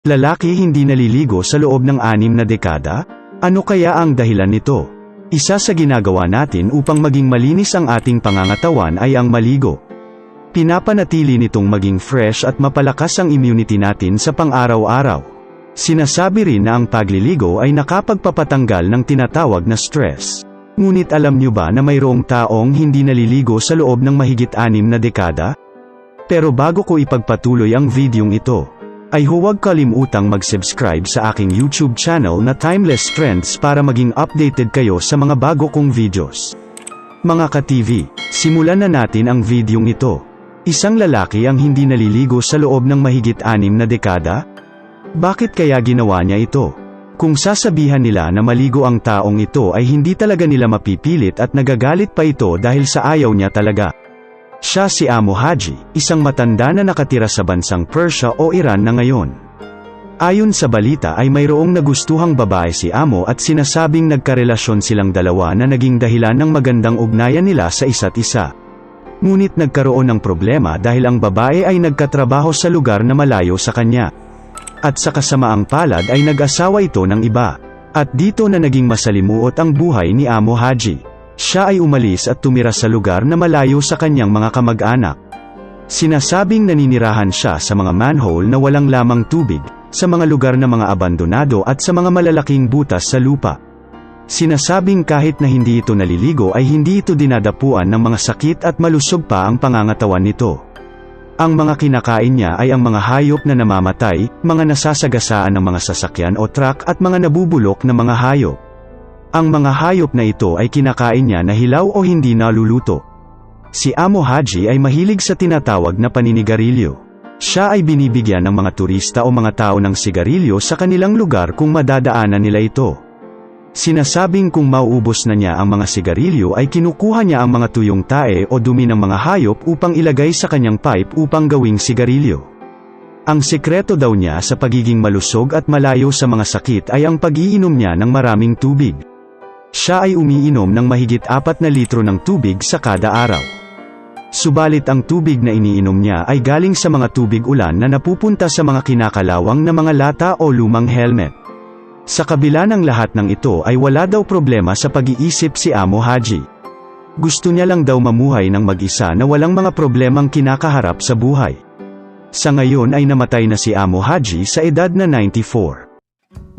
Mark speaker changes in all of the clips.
Speaker 1: Lalaki hindi naliligo sa loob ng anim na dekada? Ano kaya ang dahilan nito? Isa sa ginagawa natin upang maging malinis ang ating pangangatawan ay ang maligo. Pinapanatili nitong maging fresh at mapalakas ang immunity natin sa pang-araw-araw. Sinasabi rin na ang pagliligo ay nakapagpapatanggal ng tinatawag na stress. Ngunit alam nyo ba na mayroong taong hindi naliligo sa loob ng mahigit anim na dekada? Pero bago ko ipagpatuloy ang videong ito, ay huwag kalimutang mag-subscribe sa aking YouTube channel na Timeless Trends para maging updated kayo sa mga bago kong videos. Mga ka-TV, simulan na natin ang videong ito. Isang lalaki ang hindi naliligo sa loob ng mahigit anim na dekada? Bakit kaya ginawa niya ito? Kung sasabihan nila na maligo ang taong ito ay hindi talaga nila mapipilit at nagagalit pa ito dahil sa ayaw niya talaga. Siya si Amo Haji, isang matanda na nakatira sa bansang Persia o Iran na ngayon. Ayon sa balita ay mayroong nagustuhang babae si Amo at sinasabing nagkarelasyon silang dalawa na naging dahilan ng magandang ugnayan nila sa isa't isa. Ngunit nagkaroon ng problema dahil ang babae ay nagkatrabaho sa lugar na malayo sa kanya. At sa kasamaang palad ay nag-asawa ito ng iba. At dito na naging masalimuot ang buhay ni Amo Haji. Siya ay umalis at tumira sa lugar na malayo sa kanyang mga kamag-anak. Sinasabing naninirahan siya sa mga manhole na walang lamang tubig, sa mga lugar na mga abandonado at sa mga malalaking butas sa lupa. Sinasabing kahit na hindi ito naliligo ay hindi ito dinadapuan ng mga sakit at malusog pa ang pangangatawan nito. Ang mga kinakain niya ay ang mga hayop na namamatay, mga nasasagasaan ng mga sasakyan o truck at mga nabubulok na mga hayop. Ang mga hayop na ito ay kinakain niya na hilaw o hindi naluluto. Si Amo Haji ay mahilig sa tinatawag na paninigarilyo. Siya ay binibigyan ng mga turista o mga tao ng sigarilyo sa kanilang lugar kung madadaanan nila ito. Sinasabing kung mauubos na niya ang mga sigarilyo ay kinukuha niya ang mga tuyong tae o dumi ng mga hayop upang ilagay sa kanyang pipe upang gawing sigarilyo. Ang sekreto daw niya sa pagiging malusog at malayo sa mga sakit ay ang pag-iinom niya ng maraming tubig. Siya ay umiinom ng mahigit 4 na litro ng tubig sa kada araw. Subalit ang tubig na iniinom niya ay galing sa mga tubig ulan na napupunta sa mga kinakalawang na mga lata o lumang helmet. Sa kabila ng lahat ng ito ay wala daw problema sa pag-iisip si Amo Haji. Gusto niya lang daw mamuhay ng mag-isa na walang mga problemang kinakaharap sa buhay. Sa ngayon ay namatay na si Amo Haji sa edad na 94.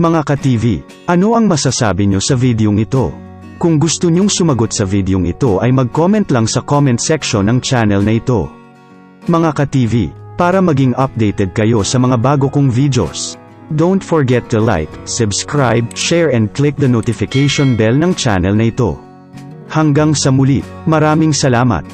Speaker 1: Mga ka-TV, ano ang masasabi nyo sa videong ito? Kung gusto nyong sumagot sa videong ito ay mag-comment lang sa comment section ng channel na ito. Mga ka-TV, para maging updated kayo sa mga bago kong videos, don't forget to like, subscribe, share and click the notification bell ng channel na ito. Hanggang sa muli, maraming salamat.